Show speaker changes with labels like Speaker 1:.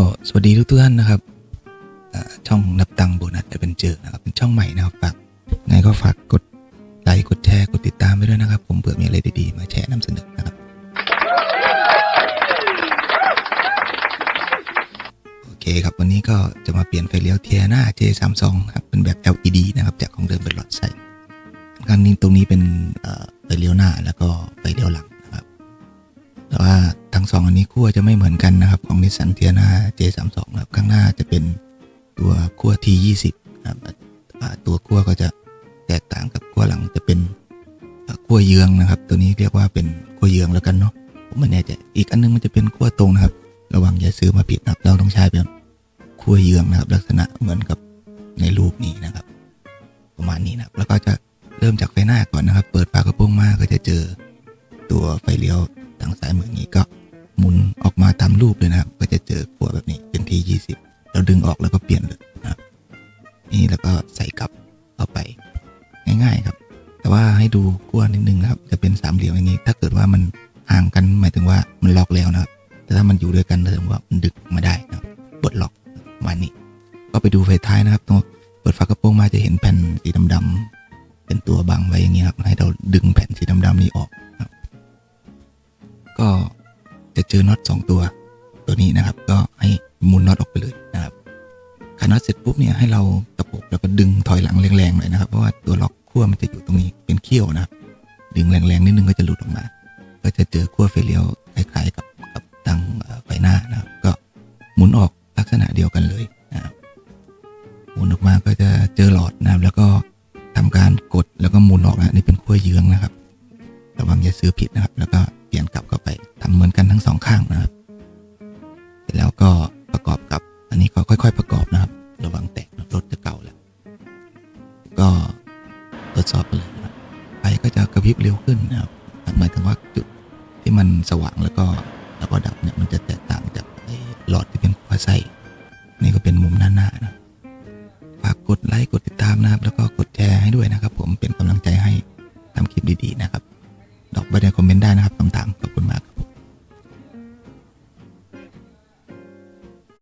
Speaker 1: ก็สวัสดีทุกท่านนะครับช่องนับตังโบนัสได้เป็นเจอนะครับเป็นช่องใหม่นะครับฝากไงก็ฝากกดไลค์กดแชร์กดติดตามไปด้วยนะครับ ผมเผื่อมีอะไรดีๆมาแชร์นำเสนอนะครับโอเคครับวันนี้ก็จะมาเปลี่ยนไฟเลี้ยวเทียหน้า J32 ครับเป็นแบบ LED นะครับจากของเดิมเป็นหลอดใสครั้งนี้ตรงนี้เป็นไฟเลี้ยวหน้าแล้วก็ไฟเลี้ยวหลังนะครับแต่ว่า สองอันนี้ขั้วจะไม่เหมือนกันนะครับของนิสสันเทียนา J32 ครับข้างหน้าจะเป็นตัวขั้ว T20 นะครับตัวขั้วก็จะแตกต่างกับขั้วหลังจะเป็นขั้วเยืองนะครับ ตัวนี้เรียกว่าเป็นขั้วเยืองแล้วกันเนาะผมไม่แน่ใจอีกอันนึงมันจะเป็นขั้วตรงนะครับ ระวังอย่าซื้อมาผิดนะครับเราต้องใช้เป็นขั้วเยืองนะครับ ลักษณะเหมือนกับในรูปนี้นะครับ ประมาณนี้นะครับแล้วก็จะเริ่มจากไฟหน้าก่อนนะครับ เปิดฝากระโปรงมาก็จะเจอตัวไฟเลี้ยวทางซ้ายมือนี้ก็ หมุนออกมาตามรูปเลยนะครับ ก็จะเจอขั้วแบบนี้เป็นที่ 20 เราดึงออกแล้วก็เปลี่ยนเลยนะครับ นี่แล้วก็ใส่กลับเข้าไปง่ายๆครับ แต่ว่าให้ดูขั้วนิดนึงนะครับ จะเป็นสามเหลี่ยมอย่างนี้ ถ้าเกิดว่ามันห่างกันหมายถึงว่ามันล็อกแล้วนะครับ แต่ถ้ามันอยู่ด้วยกันแสดงว่ามันดึกมาได้นะบปลดล็อกมานี้ ก็ไปดูไฟท้ายนะครับ ตรงเปิดฝากระโปรงมาจะเห็นแผ่นสีดำๆเป็นตัวบังไว้อย่างนี้ครับ ให้เราดึงแผ่นสีดำๆนี้ออกก็ เจอน็อตสองตัว ตัวนี้นะครับ ก็ให้หมุนน็อตออกไปเลยนะครับขาน็อตเสร็จปุ๊บเนี่ยให้เราตะปบแล้วก็ดึงถอยหลังแรงๆหน่อยนะครับ เพราะว่าตัวล็อกขั้วมันจะอยู่ตรงนี้เป็นเขี้ยวนะครับ ดึงแรงๆนิดนึงก็จะหลุดออกมา ก็จะเจอขั้วไฟเลียวคล้ายๆกับกับตั้งไฟหน้านะครับ ก็หมุนออกลักษณะเดียวกันเลยนะครับหมุนออกมาก็จะเจอหลอดนะครับแล้วก็ทำการกดแล้วก็หมุนออกนะนี่เป็นขั้วเยืองนะครับ ระวังอย่าซื้อผิดนะครับ แล้วก็เปลี่ยนกลับเข้าไปทำเหมือนกันทั้งสองข้างนะครับ เสร็จแล้วก็ประกอบกับอันนี้ก็ค่อย ๆ ประกอบนะครับ ระวังแตกรถจะเก่าแล้ว ก็ทดสอบไปเลยนะครับไฟก็จะกระพริบเร็วขึ้นนะครับหมายถึงว่าจุดที่มันสว่างแล้วก็แล้วก็ดับเนี่ยมันจะแตกต่างจากหลอดที่เป็นขั้วไส้นี่ก็เป็นมุมหน้าๆนะฝากกดไลค์กดติดตามนะครับ แล้วก็กดแชร์ให้ด้วยนะครับ ผมเป็นกำลังใจให้ทำคลิปดีๆนะครับ ดอกไว้ในคอมเมนต์ได้นะครับต่างๆขอบคุณมาก